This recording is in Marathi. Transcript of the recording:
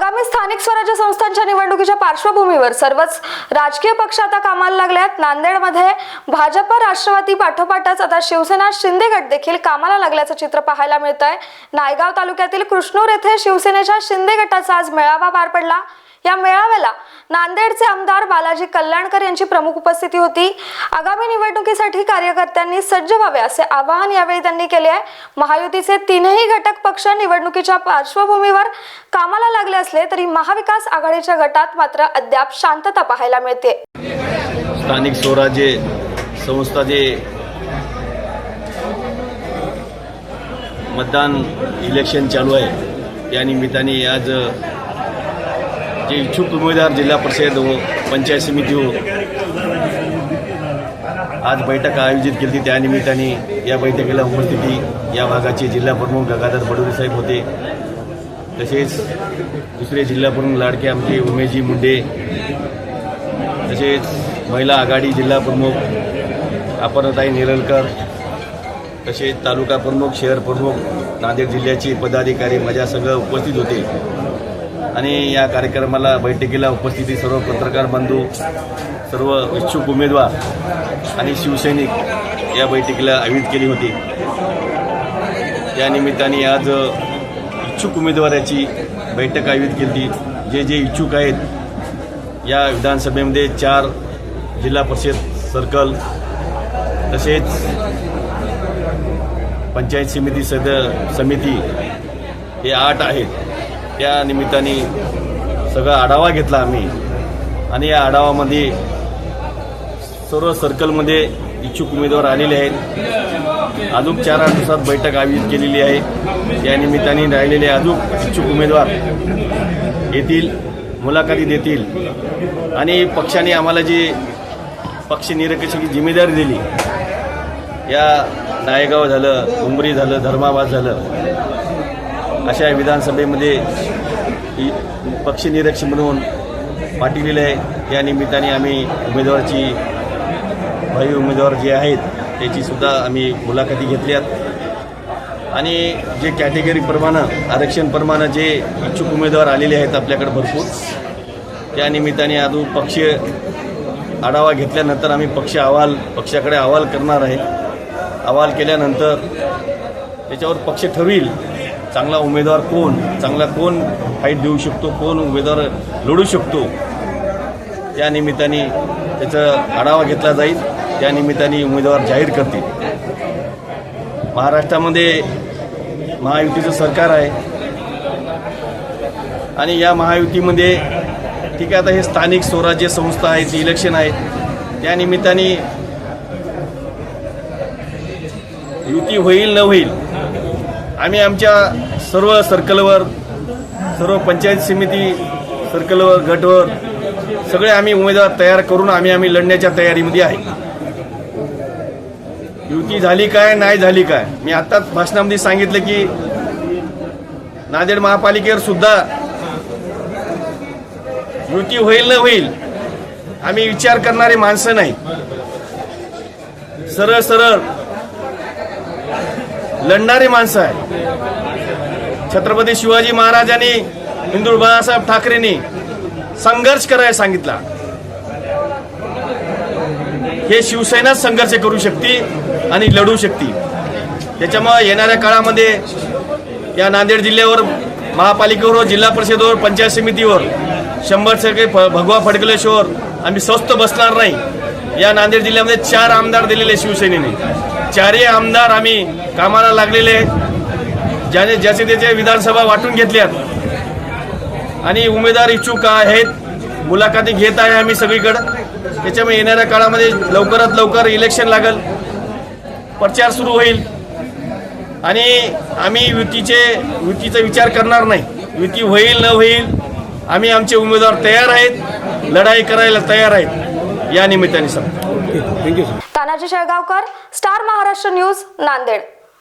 आगामी स्थानिक स्वराज्य संस्थांच्या निवडणुकीच्या पार्श्वभूमीवर सर्वच राजकीय पक्ष आता कामाला लागल्यात नांदेडमध्ये भाजप राष्ट्रवादी पाठोपाठच आता शिवसेना शिंदे गट देखील कामाला लागल्याचं चित्र पाहायला मिळत आहे नायगाव तालुक्यातील कृष्णूर येथे शिवसेनेच्या शिंदे गटाचा आज मेळावा पार पडला. या मेळाव्याला नांदेडचे आमदार बालाजी कल्याणकर यांची प्रमुख उपस्थिती होती. आगामी निवडणुकीसाठी कार्यकर्त्यांनी सज्ज व्हावे असे आवाहन यावेळी त्यांनी केले आहे. महायुतीचे तीनही घटक पक्ष निवडणुकीच्या पार्श्वभूमीवर कामाला लागले असले तरी महाविकास आघाडीच्या गटात मात्र अद्याप शांतता पाहायला मिळते. स्थानिक स्वराज्य संस्था जे मतदान इलेक्शन चालू आहे या निमित्ताने आज जे इच्छुक उमेदवार जिल्हा परिषद हो पंचायत समिती हो आज बैठक आयोजित केली होती. त्या निमित्ताने या बैठकीला उपस्थिती या भागाचे जिल्हा प्रमुख गंगाधर बडोले साहेब होते. तसेच दुसरे जिल्हाप्रमुख लाडके आमचे उमेशजी मुंडे. तसेच महिला आघाडी जिल्हा प्रमुख अपर्णताई निरलकर. तसेच तालुका प्रमुख शहर प्रमुख नांदेड जिल्ह्याचे पदाधिकारी माझ्यासंग उपस्थित होते. आणि या कार्यक्रमाला बैठकीला उपस्थिती सर्व पत्रकार बंधू सर्व इच्छुक उमेदवार आणि शिवसैनिक या बैठकीला आयोजित केली होती. या निमित्ताने आज इच्छुक उमेदवाराची बैठक आयोजित केली जे जे इच्छुक आहेत या विधानसभेमध्ये चार जिल्हा परिषद सर्कल तसेच पंचायत समिती सद समिती हे आठ आहेत. त्या निमित्ताने सगळा आढावा घेतला आम्ही. आणि या आढावामध्ये सर्व सर्कलमध्ये इच्छुक उमेदवार आलेले आहेत. अजून चार आठ दिवसात बैठक आयोजित केलेली आहे. या निमित्ताने राहिलेले अजून इच्छुक उमेदवार येतील मुलाखती देतील. आणि पक्षाने आम्हाला जी पक्ष निरपेक्षाची जिम्मेदारी दिली या नायगाव झालं उंबरी झालं धर्माबाद झालं अशा विधानसभेमध्ये ही पक्ष निरीक्षक म्हणून पाठवलेलं आहे या निमित्ताने आम्ही उमेदवारची भाई उमेदवार जे आहेत त्याचीसुद्धा आम्ही मुलाखती घेतल्यात आणि जे कॅटेगरीप्रमाणे आरक्षणप्रमाणे जे इच्छुक उमेदवार आलेले आहेत आपल्याकडे भरपूर त्या निमित्ताने आजू पक्ष आढावा घेतल्यानंतर आम्ही पक्ष अहवाल पक्षाकडे अहवाल करणार आहे. अहवाल केल्यानंतर त्याच्यावर पक्ष ठरविल चांगला उमेदवार कोण चांगला कोण फाईट देऊ शकतो कोण उमेदवार लढू शकतो त्या निमित्ताने त्याचा आढावा घेतला जाईल. त्या निमित्ताने उमेदवार जाहीर करतील. महाराष्ट्रामध्ये महायुतीचं सरकार आहे. आणि या महायुतीमध्ये ठीक आहे आता हे स्थानिक स्वराज्य संस्था आहेत इलेक्शन आहेत त्या निमित्ताने युती होईल न होईल आम्ही आमच्या सर्व सर्कलवर सर्व पंचायत समिती सर्कलवर गटवर सगळे आम्ही उमेदवार तयार करून आम्ही आम्ही लढण्याच्या तयारीमध्ये आहे. युती झाली काय नाही झाली काय? मी आत्ताच भाषणामध्ये सांगितलं की नांदेड महापालिकेवर सुद्धा युती होईल न होईल आम्ही विचार करणारे माणसं नाही. सरळ सरळ लढणारी माणसं आहे. छत्रपती शिवाजी महाराजांनी इंदूर बाळासाहेब ठाकरेंनी संघर्ष करायला सांगितला. हे शिवसेनाच संघर्ष करू शकते आणि लढू शकते. त्याच्यामुळे येणाऱ्या काळामध्ये या नांदेड जिल्ह्यावर महापालिकेवर जिल्हा परिषदेवर पंचायत समितीवर शंभर टक्के भगवा फडकलेश्वर आम्ही स्वस्त बसणार नाही. या नांदेड जिल्ह्यामध्ये चार आमदार दिलेले शिवसेनेने. चारही आमदार आम्ही कामाला लागलेले आहेत. ज्याने ज्याचे त्याचे विधानसभा वाटून घेतल्यात. आणि उमेदवार इच्छुक आहेत. मुलाखती घेत आहे आम्ही सगळीकडं. त्याच्यामुळे येणाऱ्या काळामध्ये लवकरात लवकर इलेक्शन लागल. प्रचार सुरू होईल. आणि आम्ही युतीचे युतीचा विचार करणार नाही. युती होईल न होईल आम्ही आमचे उमेदवार तयार आहेत. लढाई करायला तयार आहेत. या निमित्ताने सांगतो. Tanaji Shelgaonkar star Maharashtra news Nanded.